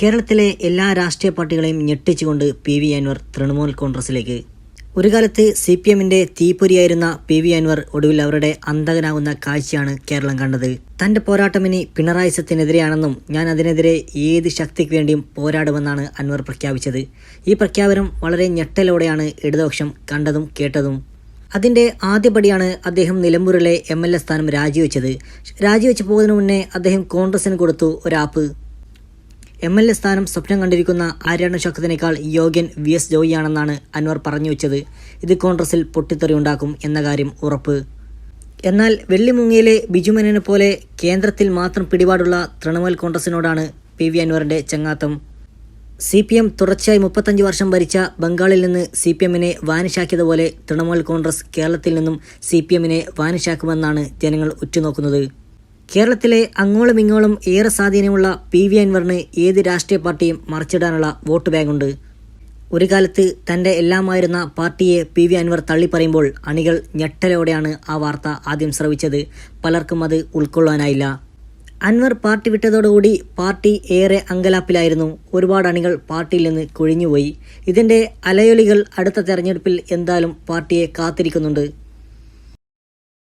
കേരളത്തിലെ എല്ലാ രാഷ്ട്രീയ പാർട്ടികളെയും ഞെട്ടിച്ചുകൊണ്ട് പി വി അൻവർ തൃണമൂൽ കോൺഗ്രസിലേക്ക്. ഒരു കാലത്ത് സി പി എമ്മിന്റെ തീപ്പൊരിയായിരുന്ന പി വി അൻവർ ഒടുവിൽ അവരുടെ അന്തകനാകുന്ന കാഴ്ചയാണ് കേരളം കണ്ടത്. തന്റെ പോരാട്ടം ഇനി പിണറായി സത്തിനെതിരെയാണെന്നും ഞാൻ അതിനെതിരെ ഏത് ശക്തിക്ക് വേണ്ടിയും പോരാടുമെന്നാണ് അൻവർ പ്രഖ്യാപിച്ചത്. ഈ പ്രഖ്യാപനം വളരെ ഞെട്ടലോടെയാണ് ഇടതുപക്ഷം കണ്ടതും കേട്ടതും. അതിന്റെ ആദ്യപടിയാണ് അദ്ദേഹം നിലമ്പൂരിലെ എം എൽ എ സ്ഥാനം രാജിവെച്ചത്. രാജിവെച്ച് പോകുന്നതിന് മുന്നേ അദ്ദേഹം കോൺഗ്രസിന് കൊടുത്തു ഒരു ആപ്പ് എം എൽ എ സ്ഥാനം സ്വപ്നം കണ്ടിരിക്കുന്ന ആര്യാണ ശക്തിനേക്കാൾ യോഗ്യൻ വി എസ് ജോയിയാണെന്നാണ് അൻവർ പറഞ്ഞു വെച്ചത്. ഇത് കോൺഗ്രസിൽ പൊട്ടിത്തെറി ഉണ്ടാക്കും എന്ന കാര്യം ഉറപ്പ്. എന്നാൽ വെള്ളിമുങ്ങിയിലെ ബിജുമനെ പോലെ കേന്ദ്രത്തിൽ മാത്രം പിടിപാടുള്ള തൃണമൂൽ കോൺഗ്രസിനോടാണ് പി വി അൻവറിന്റെ ചങ്ങാത്തം. സി പി എം തുടർച്ചയായി മുപ്പത്തഞ്ച് വർഷം ഭരിച്ച ബംഗാളിൽ നിന്ന് സി പി എമ്മിനെ വാനിശാക്കിയതുപോലെ തൃണമൂൽ കോൺഗ്രസ് കേരളത്തിൽ നിന്നും സി പി എമ്മിനെ വാനിശാക്കുമെന്നാണ് ജനങ്ങൾ ഉറ്റുനോക്കുന്നത്. കേരളത്തിലെ അങ്ങോളം ഇങ്ങോളം ഏറെ സ്വാധീനമുള്ള പി വി അൻവറിന് ഏത് രാഷ്ട്രീയ പാർട്ടിയും മറിച്ചിടാനുള്ള വോട്ട് ബാങ്കുണ്ട്. ഒരു കാലത്ത് തന്റെ എല്ലാമായിരുന്ന പാർട്ടിയെ പി വി അൻവർ തള്ളിപ്പറയുമ്പോൾ അണികൾ ഞെട്ടലോടെയാണ് ആ വാർത്ത ആദ്യം ശ്രവിച്ചത് പലർക്കും അത് ഉൾക്കൊള്ളാനായില്ല. അൻവർ പാർട്ടി വിട്ടതോടുകൂടി പാർട്ടി ഏറെ അങ്കലാപ്പിലായിരുന്നു. ഒരുപാട് അണികൾ പാർട്ടിയിൽ നിന്ന് കൊഴിഞ്ഞുപോയി. ഇതിന്റെ അലയൊലികൾ അടുത്ത തെരഞ്ഞെടുപ്പിൽ എന്തായാലും പാർട്ടിയെ കാത്തിരിക്കുന്നുണ്ട്.